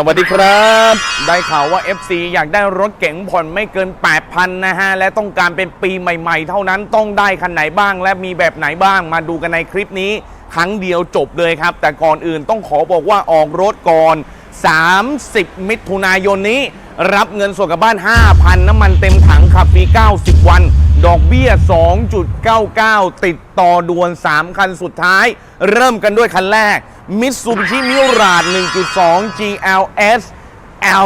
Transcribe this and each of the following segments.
สวัสดีครับ ได้ข่าวว่า FC อยากได้รถเก๋งผ่อนไม่เกิน 8,000 นะฮะ และต้องการเป็นปีใหม่ๆ เท่านั้นต้องได้คันไหนบ้าง และมีแบบไหนบ้างมาดูกันในคลิปนี้ ครั้งเดียวจบเลยครับ แต่ก่อนอื่นต้องขอบอกว่าออกรถก่อน 30 มิถุนายนนี้ รับเงินส่วนกลับบ้าน 5,000 น้ำมันเต็มถังขับฟรี 90 วัน ดอกเบี้ย 2.99 ติดต่อด่วน 3 คันสุดท้าย เริ่มกันด้วยคันแรก Mitsubishi Mirage 1.2 GLS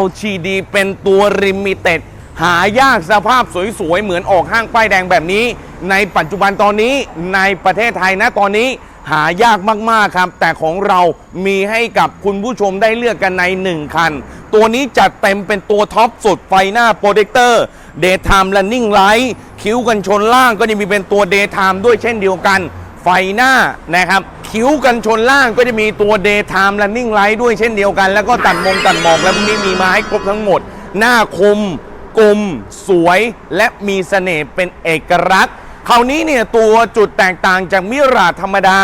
LTD เป็นตัว Limited หายากสภาพสวยๆ เหมือนออกห้างป้ายแดงแบบนี้ ในปัจจุบันตอนนี้ในประเทศไทยนะตอนนี้ หายากมากๆครับ แต่ของเรามีให้กับคุณผู้ชมได้เลือกกันใน 1 คัน ตัวนี้จัดเต็มเป็นตัวท็อปสุดไฟหน้าโปรเจคเตอร์ Daytime Running Light คิ้วกันชนล่างก็จะมีเป็นตัว Daytime ด้วยเช่นเดียวกัน ไฟหน้านะครับคิ้วกันชนล่างก็จะมีตัว Daytime Running Light ด้วยเช่นเดียวกัน แล้วก็ตัดมงตัดหมอกแล้วพวกนี้มีมาให้ครบทั้งหมด หน้าคมกลม สวยและมีเสน่ห์เป็นเอกลักษณ์ คราวนี้เนี่ยตัวจุดแตกต่างจากมิราธรรมดา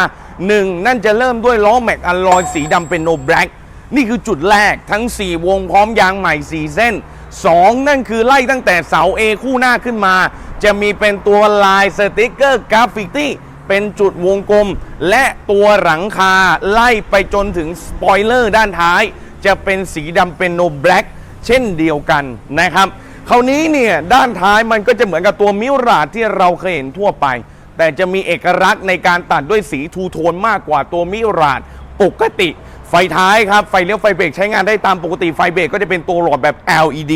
หนึ่งนั่นจะเริ่มด้วยล้อแม็กอลลอยสีดำเป็นโนแบล็กนี่คือจุดแรกทั้ง 4 วงพร้อมยางใหม่ 4 เส้น 2 นั่นคือไล่ตั้งแต่เสา A คู่หน้าขึ้นมา จะมีเป็นตัวลายสติกเกอร์กราฟิตี้เป็นจุดวงกลม และตัวหลังคาไล่ไปจนถึงสปอยเลอร์ด้านท้าย จะเป็นสีดำเป็นโนแบล็กเช่นเดียวกันนะครับ คราวนี้เนี่ยด้านท้ายมันก็จะเหมือนกับตัวมิราดที่เราเคยเห็นทั่วไป แต่จะมีเอกลักษณ์ในการตัดด้วยสีทูโทนมากกว่าตัวมิราดปกติ ไฟท้ายครับ ไฟเลี้ยวไฟเบรกใช้งานได้ตามปกติไฟเบรกก็จะเป็นตัวหลอดแบบ LED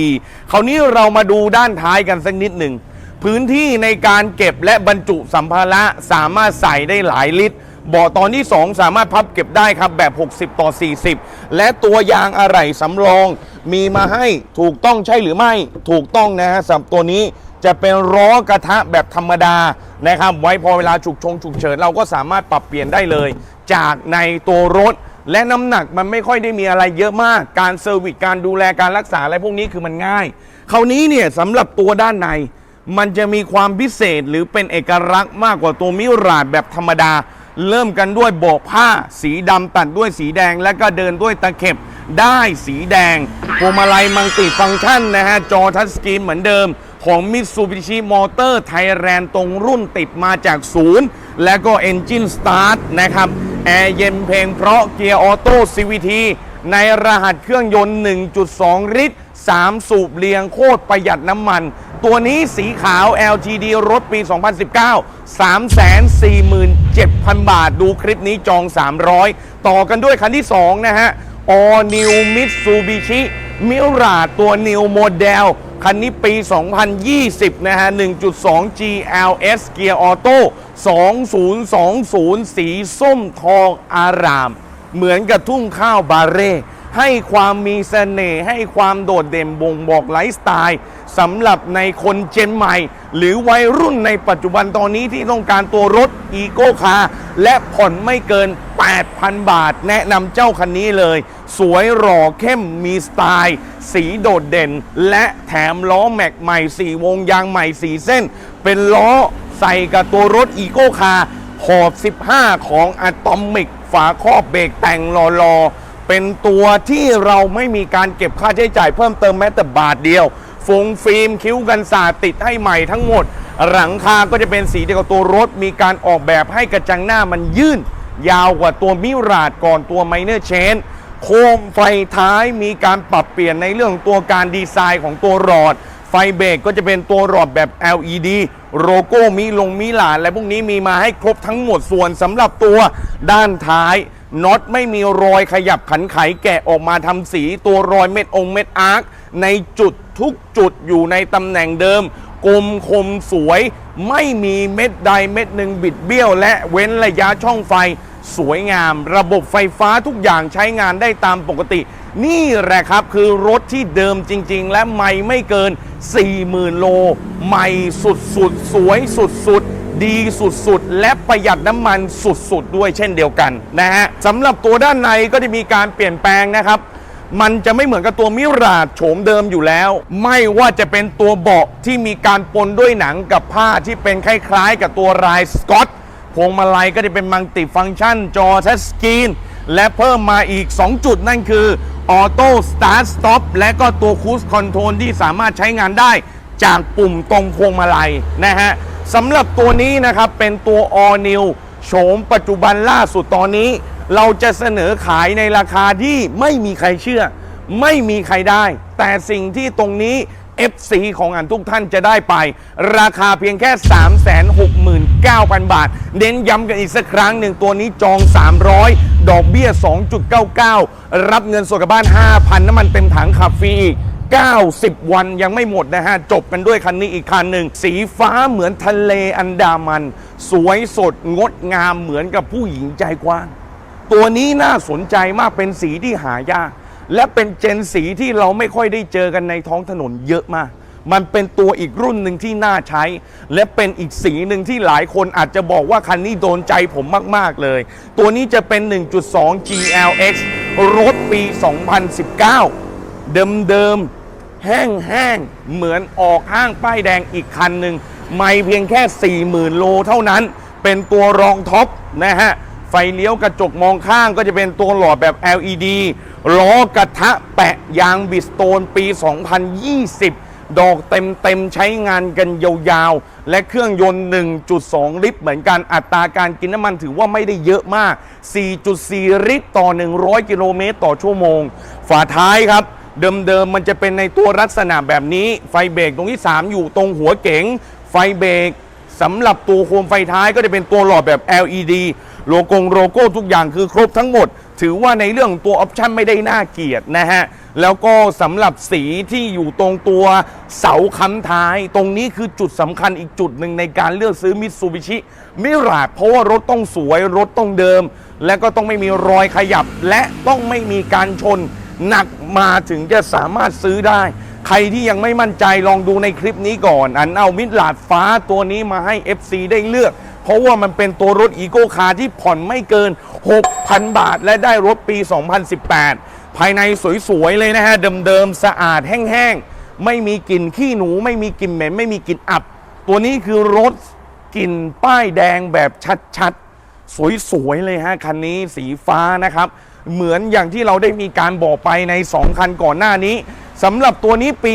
คราวนี้เรามาดูด้านท้ายกันสักนิดหนึ่งพื้นที่ในการเก็บและบรรจุสัมภาระสามารถใส่ได้หลายลิตร เบาะตอนที่ 2 สามารถพับเก็บได้ครับแบบ 60 ต่อ 40 และตัวยางอะไหล่สำรอง มีมาให้ถูกต้องใช่หรือไม่ถูกต้องนะฮะสำหรับตัวนี้จะเป็นล้อกระทะแบบธรรมดานะครับ ไว้พอเวลาฉุกชงฉุกเฉินเราก็สามารถปรับเปลี่ยนได้เลย จากในตัวรถ และน้ำหนักมันไม่ค่อยได้มีอะไรเยอะมาก การเซอร์วิสการดูแลการรักษาอะไรพวกนี้คือมันง่าย คราวนี้เนี่ยสำหรับตัวด้านใน มันจะมีความพิเศษหรือเป็นเอกลักษณ์มากกว่าตัวมิราดแบบธรรมดา เริ่มกันด้วยโบกผ้า สีดำตัดด้วยสีแดง และก็เดินด้วยตะเข็บได้สีแดงพวงมาลัยมังติฟังก์ชันนะฮะ จอทัชสกรีนเหมือนเดิม ของ Mitsubishi Motor Thailand ตรงรุ่นติดมาจากศูนย์ และก็ Engine Start นะครับ แอร์เย็นเพลงเพราะเกียร์ออโต้ CVT ในรหัสเครื่องยนต์ 1.2 ลิตร 3 สูบเรียงโคตรประหยัดน้ำมัน ตัวนี้สีขาว LTD รถปี 2019 347,000 บาท ดูคลิปนี้จอง 300 ต่อกันด้วยคันที่ 2 นะฮะ All New Mitsubishi Mirage ตัว New Model คันนี้ปี 2020 นะฮะ 1.2 GLS Gear Auto 2020 สีส้มทองอาราม เหมือนกับทุ่งข้าวบาเร่ ให้ความมีเสน่ห์ให้ความโดดเด่นบ่งบอกไลฟ์สไตล์สำหรับในคนเจนใหม่ หรือวัยรุ่นในปัจจุบันตอนนี้ที่ต้องการตัวรถอีโก้คาและผ่อนไม่เกิน 8,000 บาท แนะนำเจ้าคันนี้เลย สวยหล่อเข้มมีสไตล์ สีโดดเด่น และแถมล้อแม็กใหม่ 4 วงยางใหม่ 4 เส้น เป็นล้อใส่กับตัวรถอีโก้คาร์ขอบ 15 ของอะตอมิก ฝาครอบเบรกแต่งรอๆ เป็นตัวที่เราไม่มีการเก็บค่าใช้จ่ายเพิ่มเติมแม้แต่บาทเดียวฟงฟิล์มคิ้วกันสาดติดให้ใหม่ทั้งหมด หลังคาก็จะเป็นสีเดียวกับตัวรถ มีการออกแบบให้กระจังหน้ามันยื่น ยาวกว่าตัวมิราดก่อนตัวไมเนอร์เชนโคมไฟท้ายมีการปรับเปลี่ยนในเรื่องของตัวการดีไซน์ของตัวหลอด ไฟเบรกก็จะเป็นตัวหลอดแบบ LED โลโก้มีลงมีหลานและพวกนี้มีมาให้ครบทั้งหมดส่วนสำหรับตัวด้านท้าย น็อตไม่มีรอยขยับขันไขแกะออกมาทำสีตัวรอยเม็ดองเม็ดอาร์คในจุดทุกจุดอยู่ในตำแหน่งเดิม กลมคมสวย ไม่มีเม็ดใดเม็ดหนึ่งบิดเบี้ยว และเว้นระยะช่องไฟ สวยงาม ระบบไฟฟ้าทุกอย่างใช้งานได้ตามปกติ นี่แหละครับคือรถที่เดิมจริง ๆ และไม่ไม่เกิน 40,000 โล ใหม่สุดๆสวยสุดๆ ดีสุดๆ และประหยัดน้ำมันสุดๆ ด้วยเช่นเดียวกันนะฮะสำหรับตัวด้านในก็จะมีการเปลี่ยนแปลงนะครับ มันจะไม่เหมือนกับตัวมิราดโฉมเดิมอยู่แล้ว ไม่ว่าจะเป็นตัวเบาะที่มีการปนด้วยหนังกับผ้าที่เป็นคล้ายๆ กับตัวรายสกอตพวงมาลัยก็จะเป็นมัลติฟังก์ชันจอทัชสกรีนและเพิ่มมาอีก 2 จุดนั่นคือออโต้สตาร์ทสต็อปและก็ตัวคู i คอนโทรลที่สามารถใช้งานได้จากปุ่มตรงพวงมาลัยนะฮะ สำหรับตัวนี้นะครับเป็นตัว All New โฉมปัจจุบันล่าสุดตอนนี้ เราจะเสนอขายในราคาที่ไม่มีใครเชื่อ ไม่มีใครได้ แต่สิ่งที่ตรงนี้ FC ของอันทุกท่านจะได้ไป ราคาเพียงแค่ 369,000 บาท เน้นย้ำกันอีกสักครั้งหนึ่งตัวนี้จอง 300 ดอกเบี้ย 2.99 รับเงินสดกับบ้าน 5,000 น้ำมันเต็มถังขับฟรีอีก 90 วันยังไม่หมดนะฮะ จบกันด้วยคันนี้อีกคันหนึ่ง สีฟ้าเหมือนทะเลอันดามัน สวยสดงดงามเหมือนกับผู้หญิงใจกว้าง ตัวนี้น่าสนใจมากเป็นสีที่หายาก และเป็นเจนสีที่เราไม่ค่อยได้เจอกันในท้องถนนเยอะมากมันเป็นตัวอีกรุ่นหนึ่งที่น่าใช้ และเป็นอีกสีหนึ่งที่หลายคนอาจจะบอกว่าคันนี้โดนใจผมมาก ๆ เลย ตัวนี้จะเป็น 1.2 GLX รถปี 2019 เดิมๆ แห้งๆ เหมือนออกห้างป้ายแดงอีกคันหนึ่งไม่เพียงแค่ 40,000 โลเท่านั้น เป็นตัวรองท็อปนะฮะ ไฟเลี้ยวกระจกมองข้างก็จะเป็นตัวหลอดแบบ LED ล้อกระทะแปะยางบิสโตนปี 2020 ดอกเต็มๆ ใช้งานกันยาวๆ และเครื่องยนต์ 1.2 ลิตร เหมือนกันอัตราการกินน้ำมันถือว่าไม่ได้เยอะมาก 4.4 ลิตรต่อ 100 กิโลเมตรต่อชั่วโมง ฝาท้ายครับ เดิมๆมันจะเป็นในตัวลักษณะแบบนี้ ไฟเบรกตรงที่ 3 อยู่ตรงหัวเก๋ง ไฟเบรกสำหรับตัวโคมไฟท้ายก็จะเป็นตัวหลอดแบบ LED โลโก้โลโก้ทุกอย่างคือครบทั้งหมด ถือว่าในเรื่องตัวออปชั่นไม่ได้น่าเกลียดนะฮะ แล้วก็สำหรับสีที่อยู่ตรงตัวเสาค้ำท้าย ตรงนี้คือจุดสำคัญอีกจุดหนึ่งในการเลือกซื้อมิตซูบิชิมิราเพราะว่ารถต้องสวยรถต้องเดิม และก็ต้องไม่มีรอยขยับและต้องไม่มีการชน หนักมาถึงจะสามารถซื้อได้ ใครที่ยังไม่มั่นใจลองดูในคลิปนี้ก่อน อันเอามิดลาดฟ้าตัวนี้มาให้ FC ได้เลือก เพราะว่ามันเป็นตัวรถอีโก้คาร์ที่ผ่อนไม่เกิน 6,000 บาท และได้รถปี 2018 ภายในสวยๆเลยนะฮะ เดิมๆ สะอาดแห้งๆ ไม่มีกลิ่นขี้หนู ไม่มีกลิ่นเหม็น ไม่มีกลิ่นอับ ตัวนี้คือรถกลิ่นป้ายแดงแบบชัดๆ สวยๆเลยฮะคันนี้สีฟ้านะครับ เหมือนอย่างที่เราได้มีการบอกไปใน 2 คันก่อนหน้านี้สำหรับตัวนี้ปี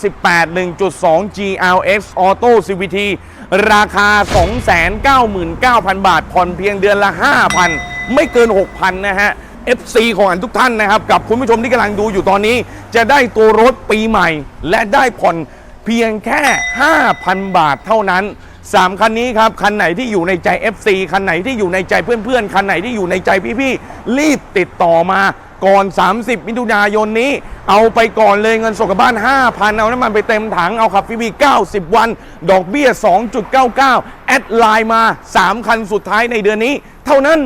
2018 1.2 GLX Auto CVT ราคา 299,000 บาท ผ่อนเพียงเดือนละ 5,000 ไม่เกิน 6,000 นะฮะ FC ของอันทุกท่านนะครับ กับคุณผู้ชมที่กำลังดูอยู่ตอนนี้ จะได้ตัวรถปีใหม่ และได้ผ่อนเพียงแค่ 5,000 บาทเท่านั้น 3 คันนี้ครับ คันไหนที่อยู่ในใจ FC คันไหนที่อยู่ในใจเพื่อนๆ คันไหนที่อยู่ในใจพี่ๆ รีบติดต่อมาก่อน 30 มิถุนายนนี้ เอาไปก่อนเลยเงินสดกับบ้าน 5,000 เอาน้ำมันไปเต็มถัง เอาขับฟรี90 วัน ดอกเบี้ย 2.99 แอดไลน์มา 3 คันสุดท้ายในเดือนนี้ เท่านั้น